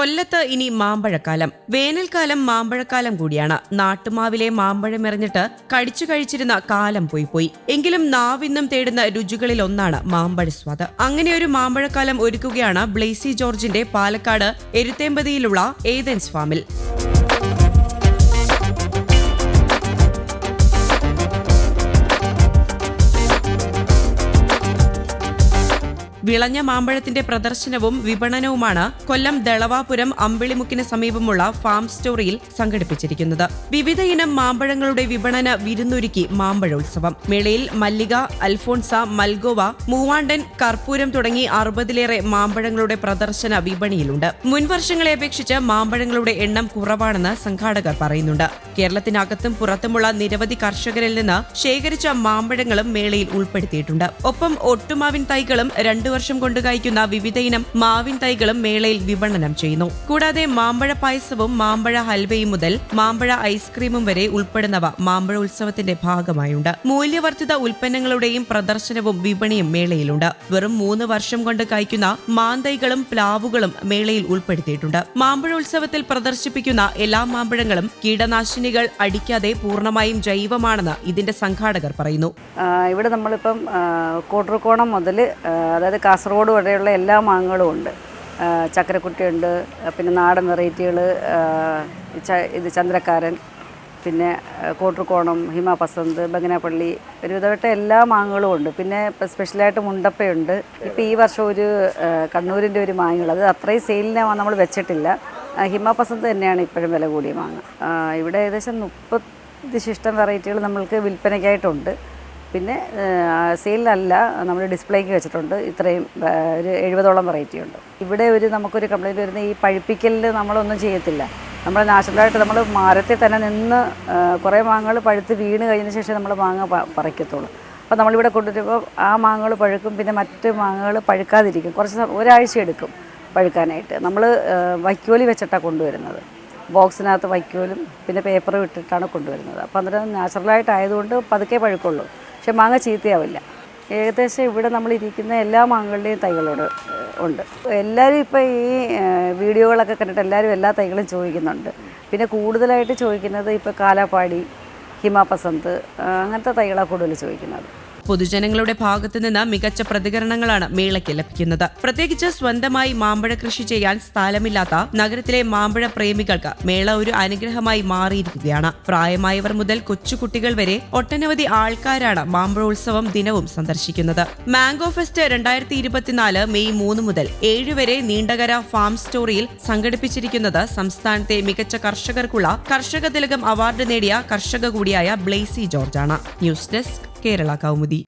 കൊല്ലത്ത് ഇനി മാമ്പഴക്കാലം. വേനൽക്കാലം മാമ്പഴക്കാലം കൂടിയാണ്. നാട്ടുമാവിലെ മാമ്പഴം എറിഞ്ഞിട്ട് കടിച്ചു കഴിച്ചിരുന്ന കാലം പോയി പോയി. എങ്കിലും നാവിന്നും തേടുന്ന രുചികളിൽ ഒന്നാണ് മാമ്പഴ സ്വാദ് അങ്ങനെ ഒരു മാമ്പഴക്കാലം ഒരുക്കുകയാണ് ബ്ലേസി ജോർജിന്റെ പാലക്കാട് എരുത്തേമ്പതിയിലുള്ള ഏതൻസ് ഫാമിൽ. വിളഞ്ഞ മാമ്പഴത്തിന്റെ പ്രദർശനവും വിപണനവുമാണ് കൊല്ലം ദളവാപുരം അമ്പിളിമുക്കിന് സമീപമുള്ള ഫാം സ്റ്റോറിയിൽ സംഘടിപ്പിച്ചിരിക്കുന്നത്. വിവിധയിനം മാമ്പഴങ്ങളുടെ വിപണന വിരുന്നൊരുക്കി മാമ്പഴോത്സവം മേളയിൽ മല്ലിക അൽഫോൺസ മൽഗോവ മൂവാണ്ടൻ കർപ്പൂരം തുടങ്ങി അറുപതിലേറെ മാമ്പഴങ്ങളുടെ പ്രദർശന വിപണിയിലുണ്ട്. മുൻവർഷങ്ങളെ അപേക്ഷിച്ച് മാമ്പഴങ്ങളുടെ എണ്ണം കുറവാണെന്ന് സംഘാടകർ പറയുന്നുണ്ട്. കേരളത്തിനകത്തും പുറത്തുമുള്ള നിരവധി കർഷകരിൽ നിന്ന് ശേഖരിച്ച മാമ്പഴങ്ങളും മേളയിൽ ഉൾപ്പെടുത്തിയിട്ടുണ്ട്. ഒപ്പം ഒട്ടുമാവിൻ തൈകളും രണ്ടു വർഷം കൊണ്ട് കായ്ക്കുന്ന വിവിധ ഇനം മാവിൻ തൈകളും മേളയിൽ വിപണനം ചെയ്യുന്നു. കൂടാതെ മാമ്പഴ പായസവും മാമ്പഴ ഹൽവയും മുതൽ മാമ്പഴ ഐസ്ക്രീമും വരെ ഉൾപ്പെടുന്നവ മാമ്പഴ ഉത്സവത്തിന്റെ ഭാഗമായുണ്ട്. മൂല്യവർദ്ധിത ഉൽപ്പന്നങ്ങളുടെയും പ്രദർശനവും വിപണിയും മേളയിലുണ്ട്. വെറും മൂന്ന് വർഷം കൊണ്ട് കായ്ക്കുന്ന മാന്തൈകളും പ്ലാവുകളും മേളയിൽ ഉൾപ്പെടുത്തിയിട്ടുണ്ട്. മാമ്പഴ ഉത്സവത്തിൽ പ്രദർശിപ്പിക്കുന്ന എല്ലാ മാമ്പഴങ്ങളും കീടനാശിനികൾ അടിക്കാതെ പൂർണമായും ജൈവമാണെന്ന് ഇതിന്റെ സംഘാടകർ പറയുന്നു. ഇവിടെ നമ്മളിപ്പം കോട്ടർക്കോണം മുതൽ അതായത് കാസർഗോഡ് വരെയുള്ള എല്ലാ മാങ്ങകളും ഉണ്ട്. ചക്കരക്കുട്ടിയുണ്ട് പിന്നെ നാടൻ വെറൈറ്റികൾ ഇത് ചന്ദ്രക്കാരൻ പിന്നെ കോട്ടർക്കോണം ഹിമ പസന്ത് ബംഗനാപ്പള്ളി ഒരുവിധപ്പെട്ട എല്ലാ മാങ്ങകളും ഉണ്ട്. പിന്നെ സ്പെഷ്യലായിട്ട് മുണ്ടപ്പയുണ്ട്. ഇപ്പോൾ ഈ വർഷം ഒരു കണ്ണൂരിന്റെ ഒരു മാങ്ങകൾ അത് അത്രയും സെയിലിനെ നമ്മൾ വെച്ചിട്ടില്ല. ഹിമ പസന്ത് തന്നെയാണ് ഇപ്പോഴും വില കൂടിയ മാങ്ങ. ഇവിടെ ഏകദേശം മുപ്പത് ശിഷ്ടം വെറൈറ്റികൾ നമ്മൾക്ക് വിൽപ്പനയ്ക്കായിട്ടുണ്ട്. പിന്നെ സെയിലല്ല നമ്മൾ ഡിസ്പ്ലേക്ക് വെച്ചിട്ടുണ്ട്. ഇത്രയും ഒരു എഴുപതോളം വെറൈറ്റി ഉണ്ട്. ഇവിടെ ഒരു നമുക്കൊരു കംപ്ലൈന്റ് വരുന്ന ഈ പഴുപ്പിക്കലിൽ നമ്മളൊന്നും ചെയ്യത്തില്ല. നമ്മൾ നാച്ചുറലായിട്ട് നമ്മൾ മരത്തിൽ തന്നെ നിന്ന് കുറേ മാങ്ങകൾ പഴുത്ത് വീണ് കഴിഞ്ഞ ശേഷം നമ്മൾ മാങ്ങ പറിക്കത്തുള്ളൂ. അപ്പോൾ നമ്മളിവിടെ കൊണ്ടുവരുമ്പോൾ ആ മാങ്ങകൾ പഴുക്കും പിന്നെ മറ്റ് മാങ്ങകൾ പഴുക്കാതിരിക്കും. കുറച്ച് ഒരാഴ്ച എടുക്കും പഴുക്കാനായിട്ട്. നമ്മൾ വൈക്കോലി വെച്ചിട്ടാണ് കൊണ്ടുവരുന്നത്. ബോക്സിനകത്ത് വൈക്കോലും പിന്നെ പേപ്പറും ഇട്ടിട്ടാണ് കൊണ്ടുവരുന്നത്. അപ്പോൾ അന്നേരം നാച്ചുറലായിട്ട് ആയതുകൊണ്ട് പതുക്കെ പഴുക്കുള്ളൂ. പക്ഷെ മാങ്ങ ചീത്തയാവില്ല. ഏകദേശം ഇവിടെ നമ്മൾ ഇരിക്കുന്ന എല്ലാ മാങ്ങകളുടെയും തൈകളോട് ഉണ്ട്. എല്ലാവരും ഇപ്പോൾ ഈ വീഡിയോകളൊക്കെ കണ്ടിട്ട് എല്ലാവരും എല്ലാ തൈകളും ചോദിക്കുന്നുണ്ട്. പിന്നെ കൂടുതലായിട്ട് ചോദിക്കുന്നത് ഇപ്പോൾ കാലാപ്പാടി ഹിമാപസന്ത് അങ്ങനത്തെ തൈകളാണ് കൂടുതൽ ചോദിക്കുന്നത്. പൊതുജനങ്ങളുടെ ഭാഗത്തു നിന്ന് മികച്ച പ്രതികരണങ്ങളാണ് മേളയ്ക്ക് ലഭിക്കുന്നത്. പ്രത്യേകിച്ച് സ്വന്തമായി മാമ്പഴ കൃഷി ചെയ്യാൻ സ്ഥലമില്ലാത്ത നഗരത്തിലെ മാമ്പഴ പ്രേമികൾക്ക് മേള ഒരു അനുഗ്രഹമായി മാറിയിരിക്കുകയാണ്. പ്രായമായവർ മുതൽ കൊച്ചുകുട്ടികൾ വരെ ഒട്ടനവധി ആൾക്കാരാണ് മാമ്പഴോത്സവം ദിനവും സന്ദർശിക്കുന്നത്. മാംഗോ ഫെസ്റ്റ് രണ്ടായിരത്തി ഇരുപത്തിനാല് മെയ് മൂന്ന് മുതൽ ഏഴ് വരെ നീണ്ടകര ഫാം സ്റ്റോറിയിൽ സംഘടിപ്പിച്ചിരിക്കുന്നത് സംസ്ഥാനത്തെ മികച്ച കർഷകർക്കുള്ള കർഷക തിലകം അവാർഡ് നേടിയ കർഷക കൂടിയായ Blessy ജോർജാണ്. News desk Kerala Kaumudi